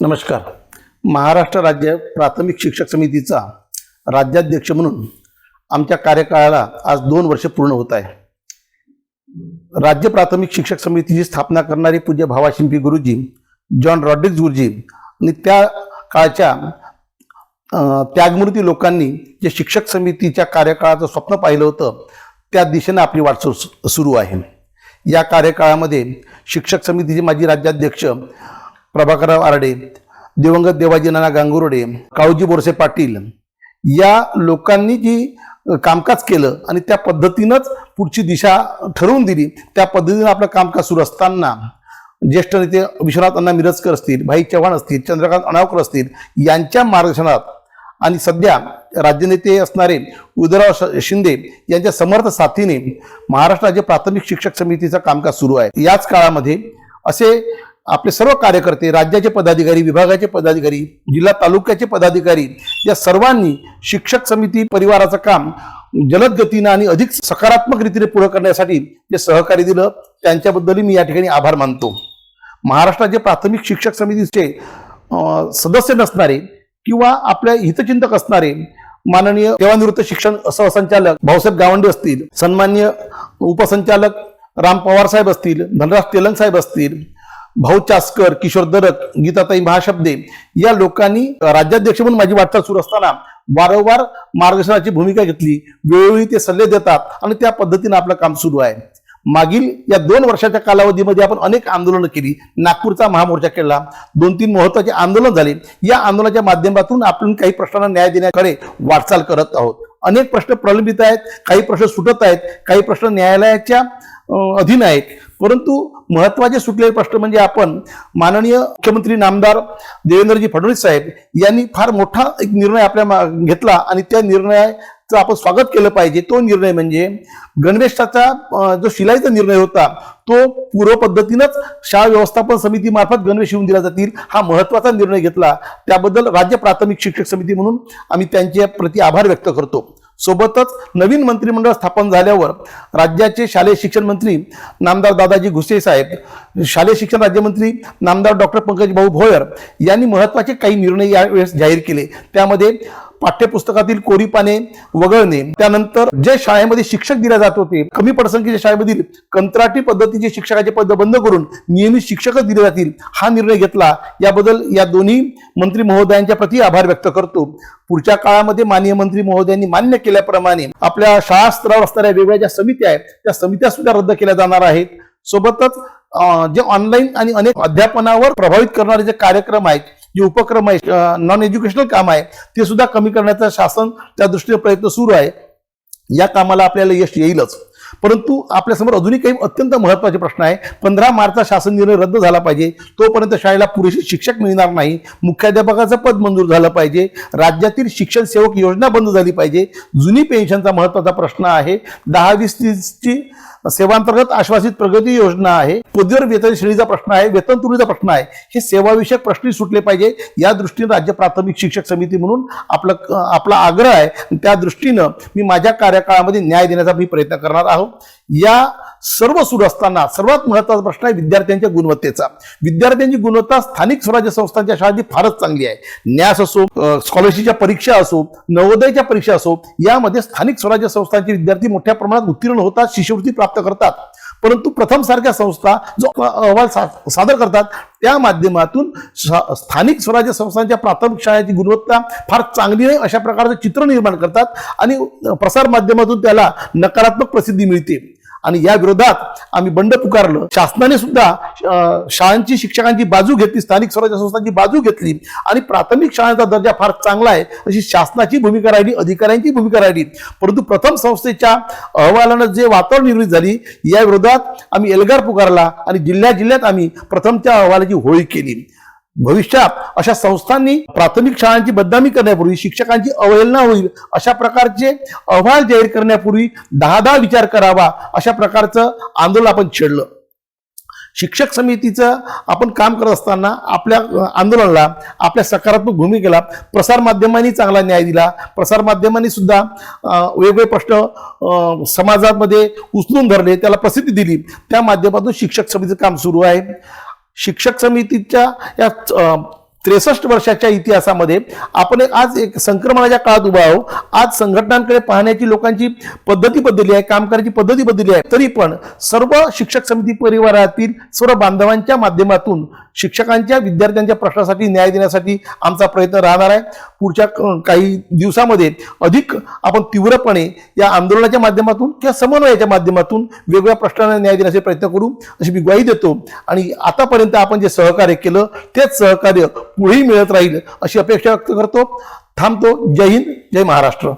नमस्कार. महाराष्ट्र राज्य प्राथमिक शिक्षक समितीचा राज्याध्यक्ष म्हणून आमच्या कार्यकाळाला आज दोन वर्ष पूर्ण होत आहे. राज्य प्राथमिक शिक्षक समितीची स्थापना करणारे पूज्य भावाशिंपी गुरुजी जॉन रॉड्रिक्स गुरुजी आणि त्या काळच्या त्यागमूर्ती लोकांनी जे शिक्षक समितीच्या कार्यकाळाचं स्वप्न पाहिलं होतं त्या दिशेनं आपली वाटचाल सु- सुरू आहे. या कार्यकाळामध्ये शिक्षक समितीचे माजी राज्याध्यक्ष प्रभाकरराव आरडे दिवंगत देवाजी नाना गांगुर्डे काळूजी बोरसे पाटील या लोकांनी जी कामकाज केलं आणि त्या पद्धतीनंच पुढची दिशा ठरवून दिली त्या पद्धतीनं आपलं कामकाज सुरू असताना ज्येष्ठ नेते विश्वनाथ अण्णा मिरजकर असतील भाई चव्हाण असतील चंद्रकांत अणावकर असतील यांच्या मार्गदर्शनात आणि सध्या राज्यनेते असणारे उदयराव शिंदे यांच्या समर्थ साथीने महाराष्ट्र राज्य प्राथमिक शिक्षक समितीचं कामकाज सुरू आहे. याच काळामध्ये असे आपले सर्व कार्यकर्ते राज्याचे पदाधिकारी विभागाचे पदाधिकारी जिल्हा तालुक्याचे पदाधिकारी या सर्वांनी शिक्षक समिती परिवाराचं काम जलद गतीनं आणि अधिक सकारात्मक रीतीने पुढे करण्यासाठी जे सहकार्य दिलं त्यांच्याबद्दलही मी या ठिकाणी आभार मानतो. महाराष्ट्राचे प्राथमिक शिक्षक समितीचे सदस्य नसणारे किंवा आपल्या हितचिंतक असणारे माननीय सेवानिवृत्त शिक्षण सहसंचालक भाऊसाहेब गावंडे असतील सन्मान्य उपसंचालक राम पवार साहेब असतील धनराज तेलंग साहेब असतील भाऊ चास्कर किशोर दरक गीताताई महाशब्दे या लोकांनी राज्याध्यक्ष म्हणून माझी वाटचाल सुरू असताना वारंवार मार्गदर्शनाची भूमिका घेतली. वेळोवेळी ते सल्ले देतात आणि त्या पद्धतीनं आपलं काम सुरू आहे. मागील या दोन वर्षाच्या कालावधीमध्ये आपण अनेक आंदोलनं केली. नागपूरचा महामोर्चा केला. दोन तीन महत्त्वाचे आंदोलन झाले. या आंदोलनाच्या माध्यमातून आपण काही प्रश्नांना न्याय देण्याकडे वाटचाल करत आहोत. अनेक प्रश्न प्रलंबित आहेत काही प्रश्न सुटत आहेत काही प्रश्न न्यायालयाच्या अधीन आहेत. परंतु महत्त्वाचे सुटलेले प्रश्न म्हणजे आपण माननीय मुख्यमंत्री नामदार देवेंद्रजी फडणवीस साहेब यांनी फार मोठा एक निर्णय आपल्या मा- घेतला आणि त्या निर्णयाचं आपण स्वागत केलं पाहिजे. तो निर्णय म्हणजे गणवेशाचा जो शिलाईचा निर्णय होता तो पूर्व पद्धतीनंच शाळा व्यवस्थापन समितीमार्फत गणवेश येऊन दिला जातील हा महत्त्वाचा निर्णय घेतला. त्याबद्दल राज्य प्राथमिक शिक्षक समिती म्हणून आम्ही त्यांच्या प्रति आभार व्यक्त करतो. सोबतच नवीन मंत्रिमंडळ स्थापन झाल्यावर राज्याचे शालेय शिक्षण मंत्री नामदार दादाजी घुसे साहेब शालेय शिक्षण राज्यमंत्री नामदार डॉक्टर पंकज भाऊ भोयर यांनी महत्त्वाचे काही निर्णय यावेळेस जाहीर केले. त्यामध्ये पाठ्यपुस्तकातील कोरी पाने वगळणे त्यानंतर जे शाळेमध्ये शिक्षक दिले जात होते कमी पटसंख्येच्या शाळेमधील कंत्राटी पद्धतीचे शिक्षकाचे पद बंद करून नियमित शिक्षकच दिले जातील हा निर्णय घेतला. याबद्दल या दोन्ही मंत्री महोदयांच्या प्रति आभार व्यक्त करतो. पुढच्या काळामध्ये माननीय मंत्री महोदयांनी मान्य केल्याप्रमाणे आपल्या शाळा स्तरावर असणाऱ्या वेगवेगळ्या ज्या समित्या आहेत त्या समित्या सुद्धा रद्द केल्या जाणार आहेत. सोबतच जे ऑनलाईन आणि अनेक अध्यापनावर प्रभावित करणारे जे कार्यक्रम आहेत जे उपक्रम आहे नॉन एज्युकेशनल काम आहे ते सुद्धा कमी करण्याचा शासन त्या दृष्टीने प्रयत्न सुरू आहे. या कामाला आपल्याला यश येईलच. परंतु आपल्यासमोर अजूनही काही अत्यंत महत्त्वाचे प्रश्न आहे पंधरा मार्चचा शासन निर्णय रद्द झाला पाहिजे. तोपर्यंत शाळेला पुरेसे शिक्षक मिळणार नाही. मुख्याध्यापकाचं पद मंजूर झालं पाहिजे. राज्यातील शिक्षण सेवक योजना बंद झाली पाहिजे. जुनी पेन्शनचा महत्त्वाचा प्रश्न आहे. दहा वीस तीसची सेवांतर्गत आश्वासित प्रगती योजना आहे. पदवीवर वेतन श्रेणीचा प्रश्न आहे. वेतन तुरीचा प्रश्न आहे. हे सेवाविषयक प्रश्न सुटले पाहिजे. या दृष्टीने राज्य प्राथमिक शिक्षक समिती म्हणून आपलं आपला आग्रह आहे. त्या दृष्टीनं मी माझ्या कार्यकाळामध्ये न्याय देण्याचा मी प्रयत्न करणार आहोत या सर्व सुरू असताना सर्वात महत्त्वाचा प्रश्न आहे विद्यार्थ्यांच्या गुणवत्तेचा. विद्यार्थ्यांची गुणवत्ता स्थानिक स्वराज्य संस्थांच्या शाळेत फारच चांगली आहे. न्यास असो स्कॉलरशिपच्या परीक्षा असो नवोदयच्या परीक्षा असो यामध्ये स्थानिक स्वराज्य संस्थांचे विद्यार्थी मोठ्या प्रमाणात उत्तीर्ण होतात शिष्यवृत्ती प्राप्त करतात. परंतु प्रथम सारख्या संस्था जो अहवाल सा- सादर करतात त्या माध्यमातून स्थानिक स्वराज्य संस्थांच्या प्राथमिक शाळेची गुणवत्ता फार चांगली नाही अशा प्रकारचं चित्र निर्माण करतात आणि प्रसार माध्यमातून त्याला नकारात्मक प्रसिद्धी मिळते. आणि या विरोधात आम्ही बंड पुकारलं. शासनाने सुद्धा शाळांची शिक्षकांची बाजू घेतली स्थानिक स्वराज्य संस्थांची बाजू घेतली आणि प्राथमिक शाळांचा दर्जा फार चांगला आहे अशी शासनाची भूमिका राहिली अधिकाऱ्यांची भूमिका राहिली. परंतु प्रथम संस्थेच्या अहवालानं जे वातावरण निर्मित झाली या विरोधात आम्ही एल्गार पुकारला आणि जिल्ह्या जिल्ह्यात आम्ही प्रथमच्या अहवालाची होळी केली. भविष्यात अशा संस्थांनी प्राथमिक शाळांची बदनामी करण्यापूर्वी शिक्षकांची अवहेलना होईल अशा प्रकारचे अहवाल जाहीर करण्यापूर्वी दहा दहा विचार करावा अशा प्रकारचं आंदोलन आपण छेडलं. शिक्षक समितीचं आपण काम करत असताना आपल्या आंदोलनाला आपल्या सकारात्मक भूमिकेला प्रसारमाध्यमांनी चांगला न्याय दिला. प्रसारमाध्यमांनी सुद्धा वेगवेगळे प्रश्न समाजामध्ये उचलून धरले त्याला प्रसिद्धी दिली. त्या माध्यमातून शिक्षक समितीचं काम सुरू आहे. शिक्षक समितीच्या या त्रेसष्ट वर्षाच्या इतिहासामध्ये आपण एक आज एक संक्रमणाच्या काळात उभा आहोत. आज संघटनांकडे पाहण्याची लोकांची पद्धती बदलली आहे काम करायची पद्धती बदलली आहे. तरी पण सर्व शिक्षक समिती परिवारातील सर्व बांधवांच्या माध्यमातून शिक्षकांच्या विद्यार्थ्यांच्या प्रश्नासाठी न्याय देण्यासाठी आमचा प्रयत्न राहणार आहे. पुढच्या क- काही दिवसामध्ये अधिक आपण तीव्रपणे या आंदोलनाच्या माध्यमातून किंवा समन्वयाच्या माध्यमातून वेगवेगळ्या प्रश्नांना न्याय देण्याचे प्रयत्न करू. अशी मी ग्वाही देतो. आणि आतापर्यंत आपण जे सहकार्य केलं तेच सहकार्य पुढेही मिळत राहील अशी अपेक्षा व्यक्त करतो. थांबतो. जय हिंद. जय महाराष्ट्र.